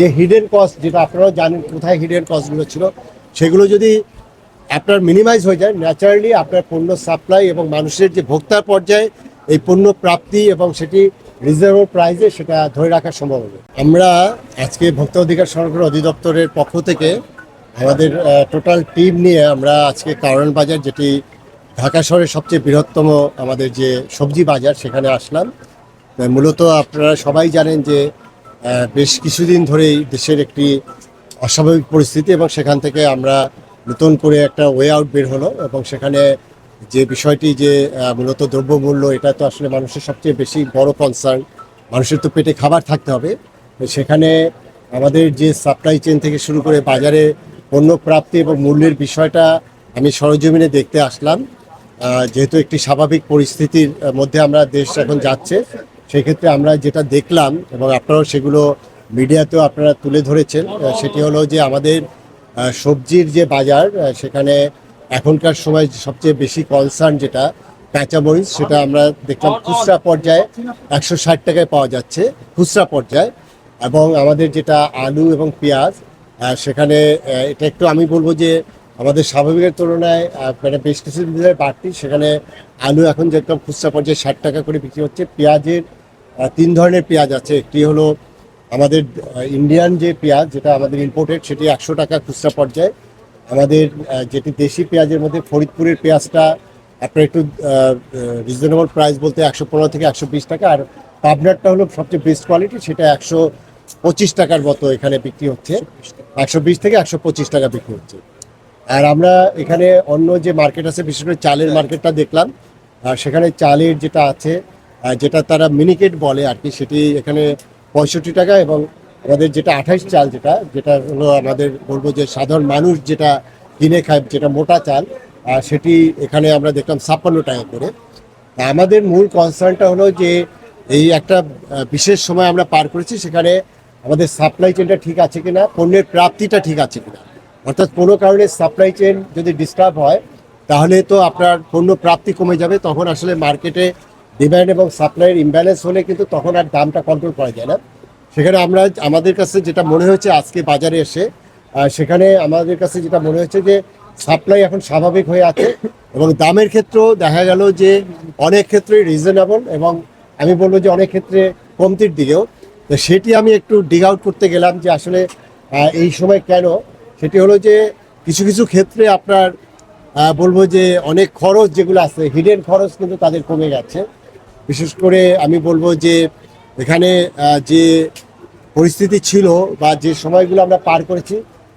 যে hidden cost যেটা আপনারাও জানেন কোথায় হিডেন কস্টগুলো ছিল, সেগুলো যদি আপনার মিনিমাইজ হয়ে যায় ন্যাচারালি আপনার পণ্য সাপ্লাই এবং মানুষের যে ভোক্তার পর্যায়ে এই পণ্য প্রাপ্তি এবং সেটি রিজনেবল প্রাইসে সেটা ধরে রাখা সম্ভব হবে। আমরা আজকে ভোক্তা অধিকার সংরক্ষণ অধিদপ্তরের পক্ষ থেকে আমাদের টোটাল টিম নিয়ে আমরা আজকে কারণ বাজার, যেটি ঢাকা শহরের সবচেয়ে বৃহত্তম আমাদের যে সবজি বাজার, সেখানে আসলাম। মূলত আপনারা সবাই জানেন যে বেশ কিছুদিন ধরেই দেশের একটি অস্বাভাবিক পরিস্থিতি এবং সেখান থেকে আমরা নতুন করে একটা ওয়ে আউট বের হলো এবং সেখানে যে বিষয়টি যে মূলত দ্রব্যমূল্য, এটা তো আসলে মানুষের সবচেয়ে বেশি বড় কনসার্ন মানুষের তো পেটে খাবার থাকতে হবে। সেখানে আমাদের যে সাপ্লাই চেন থেকে শুরু করে বাজারে পণ্য প্রাপ্তি এবং মূল্যের বিষয়টা আমি সরজমিনে দেখতে আসলাম। যেহেতু একটি স্বাভাবিক পরিস্থিতির মধ্যে আমরা দেশ এখন যাচ্ছে সেক্ষেত্রে আমরা যেটা দেখলাম এবং আপনারাও সেগুলো মিডিয়াতেও আপনারা তুলে ধরেছেন সেটি হলো যে আমাদের সবজির যে বাজার সেখানে এখনকার সময় সবচেয়ে বেশি কনসার্ন যেটা কাঁচামরিচ, সেটা আমরা দেখলাম খুচরা পর্যায়ে একশো ষাট টাকায় পাওয়া যাচ্ছে, খুচরা পর্যায়ে। এবং আমাদের যেটা আলু এবং পেঁয়াজ সেখানে এটা একটু আমি বলব যে আমাদের স্বাভাবিকের তুলনায় মানে বেশ কিছু বাড়তি, সেখানে আলু এখন যেরকম খুচরা পর্যায়ে ষাট টাকা করে বিক্রি হচ্ছে, পেঁয়াজের তিন ধরনের পেঁয়াজ আছে। একটি হলো আমাদের ইন্ডিয়ান যে পেঁয়াজ যেটা আমাদের ইম্পোর্টেড সেটি একশো টাকা খুচরা পর্যায়ে। আমাদের যেটি দেশি পেঁয়াজের মধ্যে ফরিদপুরের পেঁয়াজটা আপনার একটু রিজনেবল প্রাইস বলতে একশো পনেরো থেকে একশো বিশ টাকা। আর পাবনারটা হলো সবচেয়ে বেস্ট কোয়ালিটি সেটা একশো পঁচিশ টাকার মতো এখানে বিক্রি হচ্ছে। একশো বিশ থেকে একশো পঁচিশ টাকা বিক্রি হচ্ছে। আর আমরা এখানে অন্য যে মার্কেট আছে, বিশেষ করে চালের মার্কেটটা দেখলাম, আর সেখানে চালের যেটা আছে যেটা তারা মিনিকেট বলে আর কি, সেটি এখানে পঁয়ষট্টি টাকা এবং আমাদের যেটা আঠাশ চাল যেটা যেটা হলো আমাদের বলব যে সাধারণ মানুষ যেটা কিনে খায়, যেটা মোটা চাল সেটি এখানে আমরা দেখলাম ছাপ্পান্ন টাকা করে। আমাদের মূল কনসার্নটা হলো যে এই একটা বিশেষ সময় আমরা পার করেছি, সেখানে আমাদের সাপ্লাই চেনটা ঠিক আছে কিনা, পণ্যের প্রাপ্তিটা ঠিক আছে কিনা। অর্থাৎ কোনো কারণে সাপ্লাই চেন যদি ডিস্টার্ব হয়, তাহলে তো আপনার পণ্য প্রাপ্তি কমে যাবে, তখন আসলে মার্কেটে ডিমান্ড এবং সাপ্লাইয়ের ইমব্যালেন্স হলে কিন্তু তখন আর দামটা কন্ট্রোল করা যায় না। সেখানে আমরা আমাদের কাছে যেটা মনে হয়েছে আজকে বাজারে এসে সেখানে আমাদের কাছে যেটা মনে হচ্ছে যে সাপ্লাই এখন স্বাভাবিক হয়ে আছে এবং দামের ক্ষেত্রেও দেখা গেল যে অনেক ক্ষেত্রেই রিজনেবল এবং আমি বলব যে অনেক ক্ষেত্রে কমতির দিকেও। তো সেটি আমি একটু ডিগ আউট করতে গেলাম যে আসলে এই সময় কেন? সেটি হলো যে কিছু কিছু ক্ষেত্রে আপনার বলব যে অনেক খরচ যেগুলো আছে হিডেন খরচ কিন্তু তাদের কমে গেছে। বিশেষ করে আমি বলব যে এখানে যে পরিস্থিতি ছিল বা যে সময়গুলো আমরা পার করেছি,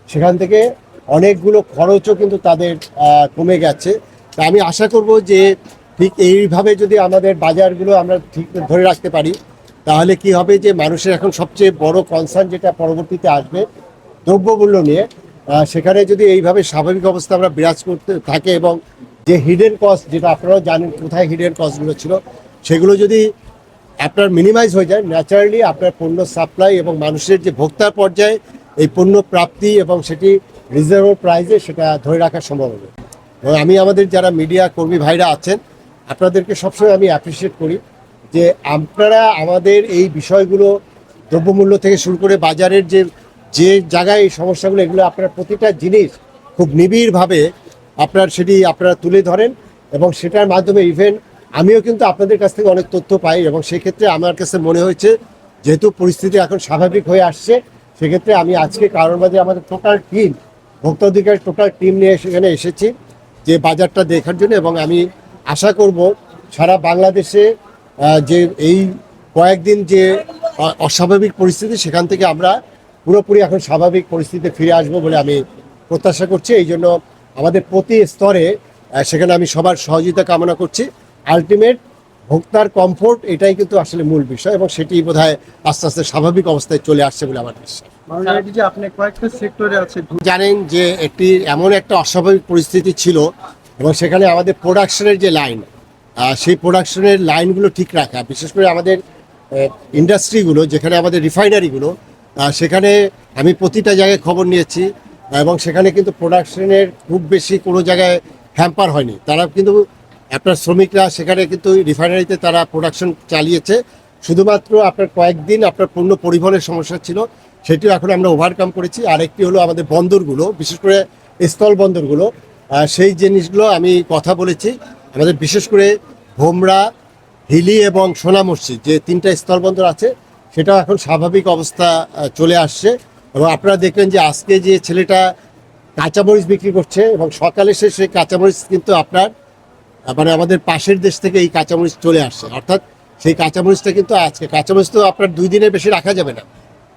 সেখান থেকে অনেকগুলো খরচও কিন্তু তাদের কমে গেছে। তা আমি আশা করব যে ঠিক এইভাবে যদি আমাদের বাজারগুলো আমরা ঠিক ধরে রাখতে পারি, তাহলে কি হবে যে মানুষের এখন সবচেয়ে বড় কনসার্ন যেটা পরবর্তীতে আসবে দ্রব্যমূল্য নিয়ে সেখানে যদি এইভাবে স্বাভাবিক অবস্থা আমরা বিরাজ করতে থাকে এবং যে হিডেন কস্ট যেটা আপনারাও জানেন কোথায় হিডেন কস্টগুলো ছিল সেগুলো যদি আপনার মিনিমাইজ হয়ে যায় ন্যাচারালি আপনার পণ্য সাপ্লাই এবং মানুষের যে ভোক্তার পর্যায়ে এই পণ্য প্রাপ্তি এবং সেটি রিজনেবল প্রাইসে সেটা ধরে রাখা সম্ভব হবে। এবং আমি আমাদের যারা মিডিয়া কর্মী ভাইরা আছেন, আপনাদেরকে সবসময় আমি অ্যাপ্রিসিয়েট করি যে আপনারা আমাদের এই বিষয়গুলো দ্রব্যমূল্য থেকে শুরু করে বাজারের যে যে জায়গায় এই সমস্যাগুলো, এগুলো আপনার প্রতিটা জিনিস খুব নিবিড়ভাবে আপনার সেটি আপনারা তুলে ধরেন এবং সেটার মাধ্যমে ইভেন আমিও কিন্তু আপনাদের কাছ থেকে অনেক তথ্য পাই এবং সেক্ষেত্রে আমার কাছে মনে হয়েছে, যেহেতু পরিস্থিতি এখন স্বাভাবিক হয়ে আসছে, সেক্ষেত্রে আমি আজকে কারণ বাজে আমাদের টোটাল টিম ভোক্তা অধিকার টোটাল টিম নিয়ে সেখানে এসেছি, যে বাজারটা দেখার জন্য এবং আমি আশা করব সারা বাংলাদেশে যে এই কয়েকদিন যে অস্বাভাবিক পরিস্থিতি, সেখান থেকে আমরা পুরোপুরি এখন স্বাভাবিক পরিস্থিতিতে ফিরে আসব বলে আমি প্রত্যাশা করছি। এই জন্য আমাদের প্রতি স্তরে সেখানে আমি সবার সহযোগিতা কামনা করছি। আলটিমেট ভোক্তার কমফোর্ট এটাই কিন্তু আসলে মূল বিষয় এবং সেটি বোধহয় আস্তে আস্তে স্বাভাবিক অবস্থায় চলে আসছে বলে আমার বিশ্বাস। জানেন যে একটি এমন একটা অস্বাভাবিক পরিস্থিতি ছিল এবং সেখানে আমাদের প্রোডাকশনের যে লাইন সেই প্রোডাকশনের লাইনগুলো ঠিক রাখা বিশেষ করে আমাদের ইন্ডাস্ট্রিগুলো যেখানে আমাদের রিফাইনারিগুলো সেখানে আমি প্রতিটা জায়গায় খবর নিয়েছি এবং সেখানে কিন্তু প্রোডাকশনের খুব বেশি কোনো জায়গায় হ্যাম্পার হয়নি। তারা কিন্তু আপনার শ্রমিকরা সেখানে কিন্তু রিফাইনারিতে তারা প্রোডাকশন চালিয়েছে। শুধুমাত্র আপনার কয়েকদিন আপনার পণ্য পরিবহনের সমস্যা ছিল, সেটিও এখন আমরা ওভারকাম করেছি। আরেকটি হলো আমাদের বন্দরগুলো, বিশেষ করে স্থল বন্দরগুলো। সেই জিনিসগুলো আমি কথা বলেছি। আমাদের বিশেষ করে ভোমরা, হিলি এবং সোনা মসজিদ, যে তিনটা স্থলবন্দর আছে সেটা এখন স্বাভাবিক অবস্থা চলে আসছে। এবং আপনারা দেখলেন যে আজকে যে ছেলেটা কাঁচামরিচ বিক্রি করছে এবং সকালে সে সেই কাঁচামরিচ কিন্তু আপনার মানে আমাদের পাশের দেশ থেকে এই কাঁচামরিচ চলে আসছে। অর্থাৎ সেই কাঁচামরিচটা কিন্তু আজকে কাঁচামরিচ তো আপনার দুই দিনের বেশি রাখা যাবে না।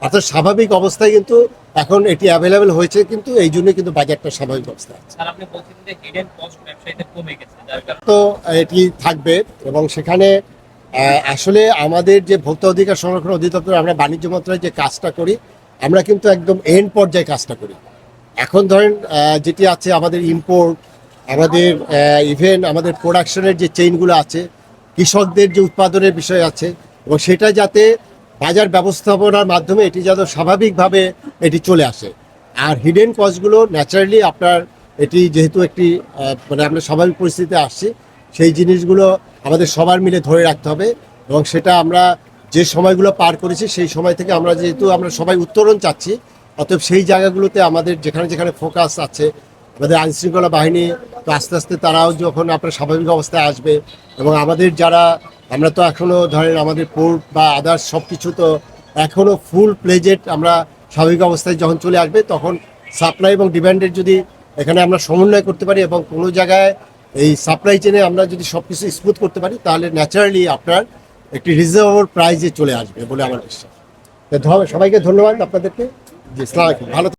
অর্থাৎ স্বাভাবিক অবস্থায় কিন্তু এখন এটি অ্যাভেলেবেল হয়েছে কিন্তু এই জন্য কিন্তু বাজারটা স্বাভাবিক অবস্থা তো এটি থাকবে এবং সেখানে আসলে আমাদের যে ভোক্তা অধিকার সংরক্ষণ অধিদপ্তর আমরা বাণিজ্য মন্ত্রণালয়ে যে কাজটা করি আমরা কিন্তু একদম এন্ড পর্যায়ে কাজটা করি। এখন ধরেন যেটি আছে আমাদের ইম্পোর্ট আমাদের ইভেন আমাদের প্রোডাকশনের যে চেইনগুলো আছে, কৃষকদের যে উৎপাদনের বিষয় আছে, এবং সেটা যাতে বাজার ব্যবস্থাপনার মাধ্যমে এটি যাতে স্বাভাবিকভাবে এটি চলে আসে। আর হিডেন কস্টগুলো ন্যাচারালি আপনার এটি যেহেতু একটি মানে আমরা স্বাভাবিক পরিস্থিতিতে আসছি, সেই জিনিসগুলো আমাদের সবার মিলে ধরে রাখতে হবে, এবং সেটা আমরা যে সময়গুলো পার করেছি, সেই সময় থেকে আমরা যেহেতু আমরা সবাই উত্তরণ চাচ্ছি, অতএব সেই জায়গাগুলোতে আমাদের যেখানে যেখানে ফোকাস আছে আমাদের আইনশৃঙ্খলা বাহিনী তো আস্তে আস্তে তারাও যখন আপনার স্বাভাবিক অবস্থায় আসবে এবং আমাদের যারা, আমরা তো এখনও ধরেন আমাদের পোর্ট বা আদার্স সব কিছু তো এখনও ফুল প্লেজেড আমরা স্বাভাবিক অবস্থায় যখন চলে আসবে তখন সাপ্লাই এবং ডিমান্ডের যদি এখানে আমরা সমন্বয় করতে পারি এবং কোনো জায়গায় এই সাপ্লাই চেনে আমরা যদি সব কিছু স্মুথ করতে পারি, তাহলে ন্যাচারালি আপনার একটি রিজনেবল প্রাইজে চলে আসবে বলে আমার বিশ্বাস। সবাইকে ধন্যবাদ আপনাদেরকে। ভালো